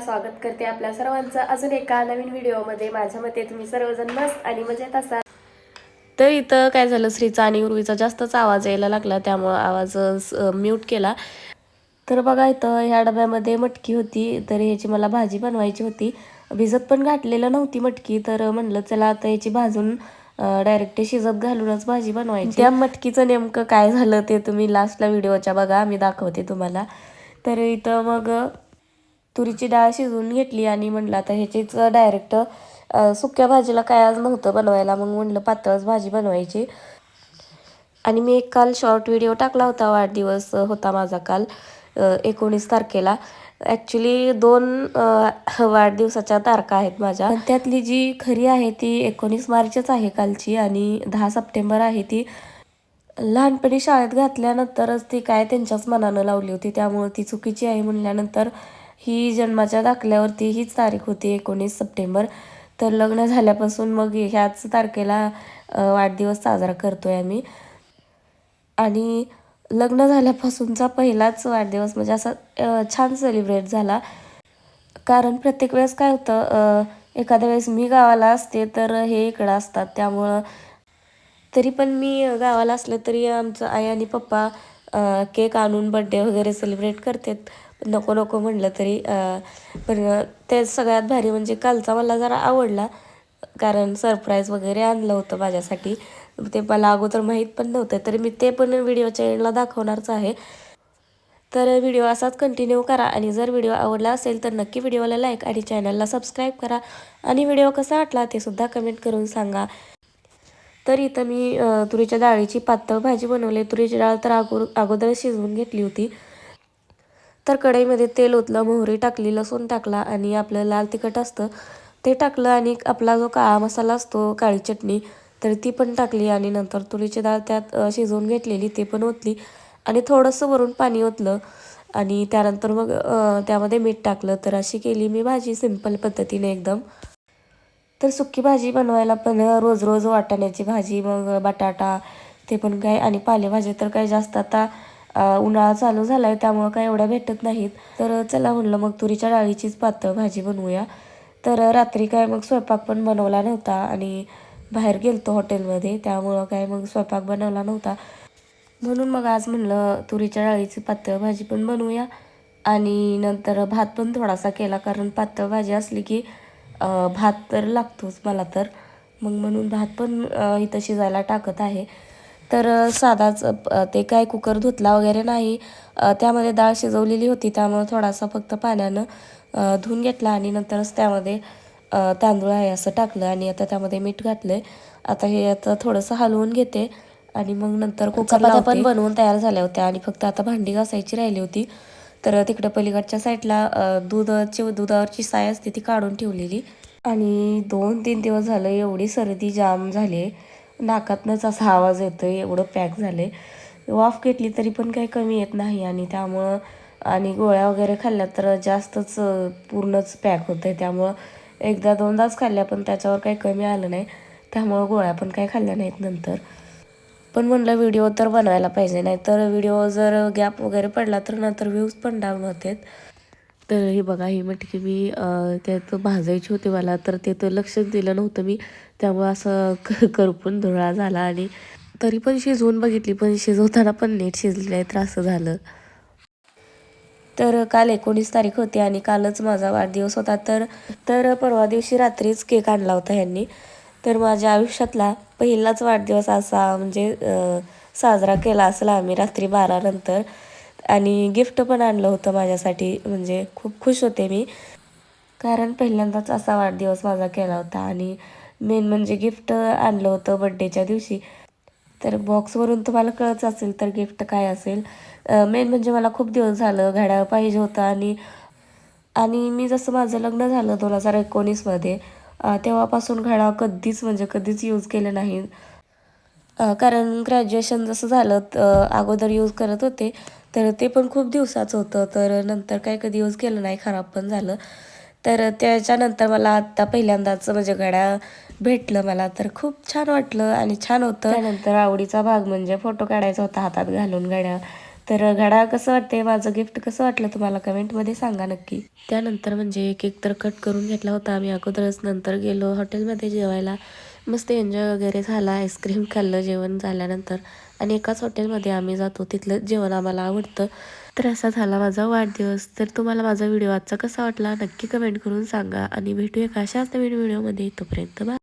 स्वागत करते आपल्या सर्वांचं. अजून एका नवीन व्हिडिओमध्ये माझ्या मते तुम्ही सर्वजण मस्त आणि मजेत असाल. तर इथं काय झालं श्रीचा आणि उर्वीचा जास्तच आवाज यायला लागला त्यामुळं आवाज म्यूट केला. तर बघा इथं ह्या डब्यामध्ये मटकी होती तर ह्याची मला भाजी बनवायची होती. भिजत पण घातलेलं नव्हती मटकी तर म्हणलं चला आता याची भाजून डायरेक्ट शिजत घालूनच भाजी बनवायची. त्या मटकीचं नेमकं काय झालं ते तुम्ही लास्टला व्हिडिओच्या बघा मी दाखवते तुम्हाला. तर इथं मग तुरीची डाळ शिजवून घेतली आणि म्हणलं आता ह्याचीच डायरेक्ट सुक्या भाजीला काय आज नव्हतं बनवायला मग म्हणलं पातळच भाजी बनवायची. आणि मी एक काल शॉर्ट व्हिडिओ टाकला होता वाढदिवस होता माझा काल एकोणीस तारखेला. ॲक्च्युली दोन वाढदिवसाच्या तारखा आहेत माझ्या. त्यातली जी खरी आहे ती एकोणीस मार्चच आहे कालची आणि दहा सप्टेंबर आहे ती. लहानपणी शाळेत घातल्यानंतरच ती काय त्यांच्याच मनानं लावली होती त्यामुळे ती चुकीची आहे म्हणल्यानंतर ही जन्माच्या दाखल्यावरती हीच तारीख होती एकोणीस सप्टेंबर. तर लग्न झाल्यापासून मग ह्याच तारखेला वाढदिवस साजरा करतोय आम्ही. आणि लग्न झाल्यापासूनचा पहिलाच वाढदिवस म्हणजे असा छान सेलिब्रेट झाला. कारण प्रत्येक वेळेस काय होतं एखाद्या वेळेस मी गावाला असते तर हे इकडं असतात. त्यामुळं तरी पण मी गावाला असलं तरी आमचं आई आणि पप्पा केक आणून बड्डे वगैरे सेलिब्रेट करतात. नको नको म्हणलं तरी पण ते सगळ्यात भारी म्हणजे कालचा मला जरा आवडला कारण सरप्राईज वगैरे आणलं होतं माझ्यासाठी. ते मला अगोदर माहीत पण नव्हतं तरी मी ते पण व्हिडिओच्या एंडला दाखवणारच आहे. तर व्हिडिओ असाच कंटिन्यू करा आणि जर व्हिडिओ आवडला असेल तर नक्की व्हिडिओला लाईक आणि चॅनलला सबस्क्राईब करा आणि व्हिडिओ कसा वाटला ते सुद्धा कमेंट करून सांगा. तर इथं मी तुरीच्या डाळीची पातळ भाजी बनवली. तुरीची डाळ तर अगो अगोदर शिजवून घेतली होती. तर कढईमध्ये तेल ओतलं मोहरी टाकली लसूण टाकला आणि आपलं लाल तिखट असतं ते टाकलं आणि आपला जो काळा मसाला असतो काळी चटणी तर ती पण टाकली आणि नंतर तुरीची डाळ त्यात शिजवून घेतलेली ते पण ओतली आणि थोडंसं वरून पाणी ओतलं आणि त्यानंतर मग त्यामध्ये मीठ टाकलं. तर अशी केली मी भाजी सिंपल पद्धतीने एकदम. तर सुक्की भाजी बनवायला पण रोज रोज वाटाण्याची भाजी मग बटाटा ते पण काय आणि पालेभाज्या तर काय जास्त आता उन्हाळा चालू झाला आहे त्यामुळं काय एवढ्या भेटत नाहीत. तर चला म्हणलं मग तुरीच्या डाळीचीच पातळ भाजी बनवूया. तर रात्री काय मग स्वयंपाक पण बनवला नव्हता आणि बाहेर गेलतो हॉटेलमध्ये त्यामुळं काय मग स्वयंपाक बनवला नव्हता. म्हणून मग आज म्हणलं तुरीच्या डाळीची पातळ भाजी पण बनवूया. आणि नंतर भात पण थोडासा केला कारण पातळ भाजी असली की भात तर लागतोच मला तर. मग म्हणून भात पण इथं शिजायला टाकत आहे. तर साधाच ते काय कुकर धुतला वगैरे नाही. त्यामध्ये डाळ शिजवलेली होती त्यामुळे थोडासा फक्त पाण्यानं धुवून घेतला आणि नंतरच त्यामध्ये तांदूळ आहे असं टाकलं आणि आता त्यामध्ये मीठ घातलं आहे आता हे आता थोडंसं हलवून घेते आणि मग नंतर कुकर पण बनवून तयार झाल्या होत्या आणि फक्त आता भांडी घासायची राहिली होती. तर तिकडं पलीकडच्या साईडला दुधाची दुधावरची साय असते ती काढून ठेवलेली. आणि दोन तीन दिवस झालं एवढी सर्दी जाम झाली नाकातनंच असा आवाज येतो आहे एवढं पॅक झालं आहे वाफ घेतली तरी पण काही कमी येत नाही आणि त्यामुळं आणि गोळ्या वगैरे खाल्ल्या तर जास्तच पूर्णच पॅक होतं आहे त्यामुळं एकदा दोनदाच खाल्ल्या पण त्याच्यावर काही कमी आलं नाही. त्यामुळं गोळ्या पण काही खाल्ल्या नाहीत नंतर. पण म्हणलं व्हिडिओ तर बनवायला पाहिजे नाही तर व्हिडिओ जर गॅप वगैरे पडला तर नंतर व्ह्यूज पण डाऊन होतात. तर हे बघा ही मटकी मी त्यात भाजायची होती मला तर ते तर लक्षच दिलं नव्हतं मी. त्यामुळं असं क करपून धुळा झाला आणि तरी पण शिजवून बघितली पण शिजवताना पण नीट शिजली नाही तर असं झालं. तर काल एकोणीस तारीख होती आणि कालच माझा वाढदिवस होता. तर तर परवा दिवशी रात्रीच केक आणला होता ह्यांनी. तर माझ्या आयुष्यातला पहिलाच वाढदिवस असा म्हणजे साजरा केला असेल आम्ही रात्री बारानंतर. आणि गिफ्ट पण आणलं होतं माझ्यासाठी. म्हणजे खूप खुश होते मी. कारण पहिल्यांदाच असा वाढदिवस माझा केला होता आणि मेन म्हणजे गिफ्ट आणलं होतं बड्डेच्या दिवशी. तर बॉक्सवरून तुम्हाला कळत असेल तर गिफ्ट काय असेल. मेन म्हणजे मला खूप दिवस झालं घड्याळ पाहिजे होतं आणि आणि मी जसं माझं लग्न झालं दोन हजार एकोणीसमध्ये तेव्हापासून घड्याळ कधीच म्हणजे कधीच यूज केलं नाही. कारण ग्रॅज्युएशन जसं झालं अगोदर यूज करत होते. तर ते पण खूप दिवसाचं होतं. तर नंतर काय कधी यूज केलं नाही खराब पण झालं. तर त्याच्यानंतर मला आत्ता पहिल्यांदाच म्हणजे घड्याळ भेटलं मला. तर खूप छान वाटलं आणि छान होतं. त्यानंतर आवडीचा भाग म्हणजे फोटो काढायचा होता हातात घालून घड्याळ तर घडा कसं वाटते माझं गिफ्ट कसं वाटलं तुम्हाला? कमेंटमध्ये सांगा नक्की. त्यानंतर म्हणजे केक तर कट करून घेतला होता आम्ही अगोदरच. नंतर गेलो हॉटेलमध्ये जेवायला. मस्त एन्जॉय वगैरे झाला. आईस्क्रीम खाल्लं जेवण झाल्यानंतर. आणि एकाच हॉटेलमध्ये आम्ही जातो. तिथलं जेवण आम्हाला आवडतं. तर असा झाला माझा वाढदिवस. तर तुम्हाला माझा व्हिडिओ आजचा कसा वाटला नक्की कमेंट करून सांगा. आणि भेटूया का अशाच नवीन व्हिडिओमध्ये. तोपर्यंत बाय.